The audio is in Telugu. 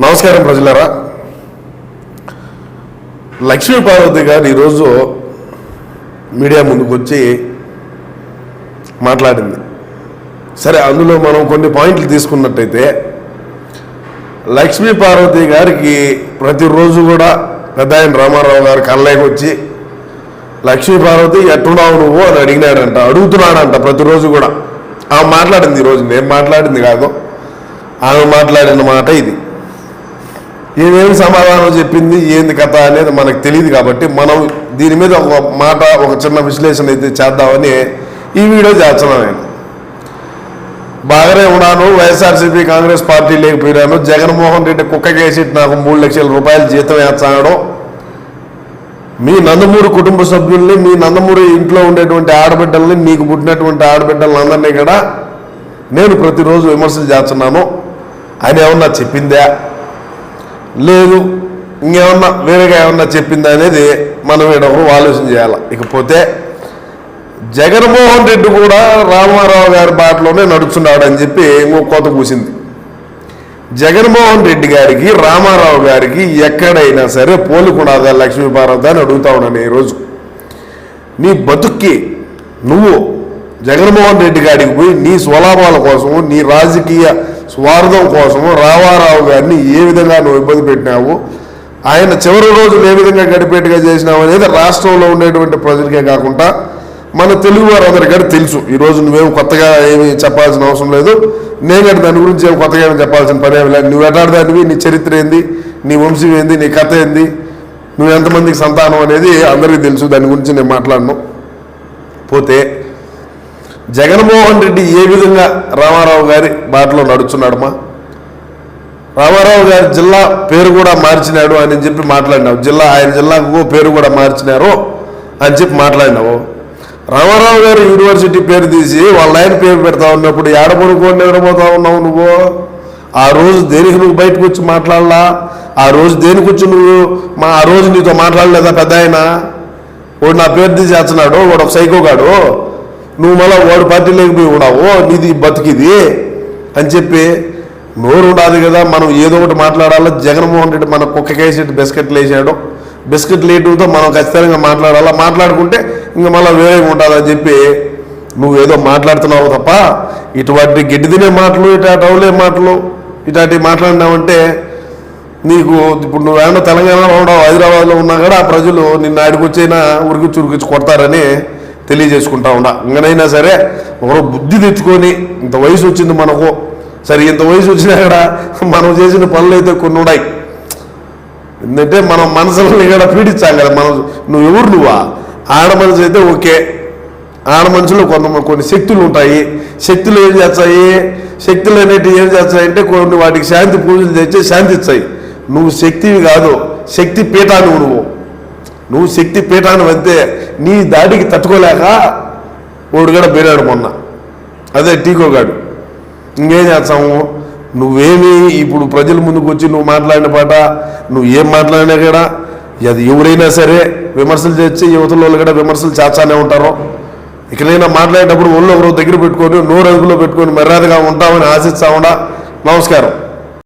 నమస్కారం ప్రజలరా. లక్ష్మీ పార్వతి గారు ఈరోజు మీడియా ముందుకు వచ్చి మాట్లాడింది. సరే అందులో మనం కొన్ని పాయింట్లు తీసుకున్నట్టయితే లక్ష్మీ పార్వతి గారికి ప్రతిరోజు కూడా పెద్ద ఆయన రామారావు గారు కళ్ళకి వచ్చి లక్ష్మీ పార్వతి ఎట్టున్నావు నువ్వు అని అడిగినాడంట అడుగుతున్నాడంట ప్రతిరోజు కూడా. ఆమె మాట్లాడింది ఈరోజు నేను మాట్లాడింది కాదు. ఆమె మాట్లాడిన మాట ఇది. ఏమేమి సమాధానం చెప్పింది ఏంది కథ అనేది మనకు తెలియదు కాబట్టి మనం దీని మీద ఒక మాట ఒక చిన్న విశ్లేషణ అయితే చేద్దామని ఈ వీడియో చేస్తున్నాను నేను. బాగానే ఉన్నాను. వైఎస్ఆర్సీపీ కాంగ్రెస్ పార్టీ లేకపోయాను జగన్మోహన్ రెడ్డి కుక్కకేసి నాకు మూడు లక్షల రూపాయలు జీతం వేస్తాడు. మీ నందమూరి కుటుంబ సభ్యుల్ని మీ నందమూరి ఇంట్లో ఉండేటువంటి ఆడబిడ్డల్ని మీకు పుట్టినటువంటి ఆడబిడ్డలను అందరినీ కూడా నేను ప్రతిరోజు విమర్శలు చేస్తున్నాను. ఆయన ఏమన్నా చెప్పిందా? లేదు ఇంకేమన్నా వేరేగా ఏమన్నా చెప్పిందా అనేది మనం ఒకరు ఆలోచన చేయాలి. ఇకపోతే జగన్మోహన్ రెడ్డి కూడా రామారావు గారి బాటలోనే నడుచున్నాడు అని చెప్పి ఇంకో కోత కూసింది జగన్మోహన్ రెడ్డి గారికి రామారావు గారికి ఎక్కడైనా సరే పోలికున్నదా లక్ష్మీపార్వతి అని అడుగుతా ఉన్నాను ఈరోజు నీ బతుక్కి నువ్వు జగన్మోహన్ రెడ్డి గారికి పోయి నీ స్వలాభాల కోసము నీ రాజకీయ స్వార్థం కోసము రావారావు గారిని ఏ విధంగా నువ్వు ఇబ్బంది పెట్టినావు ఆయన చివరి రోజులు ఏ విధంగా గడిపేట్టుగా చేసినావు అనేది రాష్ట్రంలో ఉండేటువంటి ప్రజలకే కాకుండా మన తెలుగు వారందరికీ తెలుసు. ఈరోజు నువ్వేం కొత్తగా ఏమి చెప్పాల్సిన అవసరం లేదు. నేను కూడా దాని గురించి ఏం కొత్తగా ఏమి చెప్పాల్సిన పని ఏమి లేదు. నువ్వు ఎటాడదానివి నీ చరిత్ర ఏంది నీ వంశం ఏంది నీ కథ ఏంది నువ్వు ఎంతమందికి సంతానం అనేది అందరికీ తెలుసు. దాని గురించి నేను మాట్లాడను. పోతే జగన్మోహన్ రెడ్డి ఏ విధంగా రామారావు గారి బాటలో నడుచున్నాడమ్మా? రామారావు గారి జిల్లా పేరు కూడా మార్చినాడు అని చెప్పి మాట్లాడినావు. జిల్లా ఆయన జిల్లాకు పేరు కూడా మార్చినారు అని చెప్పి మాట్లాడినావు. రామారావు గారు యూనివర్సిటీ పేరు తీసి వాళ్ళ ఆయన పేరు పెడతా ఉన్నప్పుడు ఏడపడుకోండి నిద్రపోతా ఉన్నావు నువ్వు? ఆ రోజు దేనికి నువ్వు బయటకు వచ్చి మాట్లాడలా? ఆ రోజు దేనికి వచ్చి నువ్వు మా ఆ రోజు నీతో మాట్లాడలేదా పెద్ద ఆయన? వాడు నా పేరు తీసి వచ్చినాడు వాడు ఒక సైకోగాడు నువ్వు మళ్ళీ వాడు పార్టీలోకి పోయి ఉన్నావు నీది బతికిది అని చెప్పి నోరు ఉండదు కదా మనం ఏదో ఒకటి మాట్లాడాలో. జగన్మోహన్ రెడ్డి మన కుక్కకేసి బిస్కెట్లు వేసాడు. బిస్కెట్ లేటుతో మనం ఖచ్చితంగా మాట్లాడాలా. మాట్లాడుకుంటే ఇంకా మళ్ళీ వేరే ఉంటుందని చెప్పి నువ్వు ఏదో మాట్లాడుతున్నావు తప్ప ఇటువంటి గిడ్డి తినే మాటలు ఇటు అవులే మాటలు ఇట్లాంటివి మాట్లాడినావంటే నీకు ఇప్పుడు నువ్వేమన్నా తెలంగాణలో ఉండవు హైదరాబాద్లో ఉన్నా కూడా ఆ ప్రజలు నిన్న ఆడికొచ్చైనా ఉరికిచ్చి ఉరికిచ్చి కొడతారని తెలియజేసుకుంటా ఉండ. ఇంకనైనా సరే ఒకరు బుద్ధి తెచ్చుకొని ఇంత వయసు వచ్చింది మనకు. సరే ఇంత వయసు వచ్చినా కూడా మనం చేసిన పనులు అయితే కొన్ని ఉన్నాయి. ఎందుకంటే మనం మనసులని కూడా పీడించాం కదా. మనం నువ్వు ఎవరు నువ్వా? ఆడ మనసు అయితే ఓకే. ఆడ మనుషులు కొంత కొన్ని శక్తులు ఉంటాయి. శక్తులు ఏం చేస్తాయి? శక్తులు అనేటివి ఏం చేస్తాయి అంటే కొన్ని వాటికి శాంతి పూజలు తెచ్చి శాంతి ఇస్తాయి నువ్వు శక్తివి కాదు. శక్తి పీఠాలు నువ్వు. నువ్వు శక్తి పీఠాన్ని వద్దే నీ దాడికి తట్టుకోలేక వాడు కూడా మొన్న. అదే టీకోగాడు ఇంకేం చేస్తాము? నువ్వేమి ఇప్పుడు ప్రజల ముందుకు వచ్చి నువ్వు మాట్లాడిన పాట నువ్వు ఏం మాట్లాడినా కూడా అది ఎవరైనా సరే విమర్శలు చేసి యువతల వాళ్ళు కూడా విమర్శలు చేస్తానే ఉంటారు. ఇక్కడైనా మాట్లాడేటప్పుడు ఒళ్ళు ఒకరు దగ్గర పెట్టుకొని నోరు అదుపులో పెట్టుకొని మర్యాదగా ఉంటామని ఆశిస్తామడా నమస్కారం.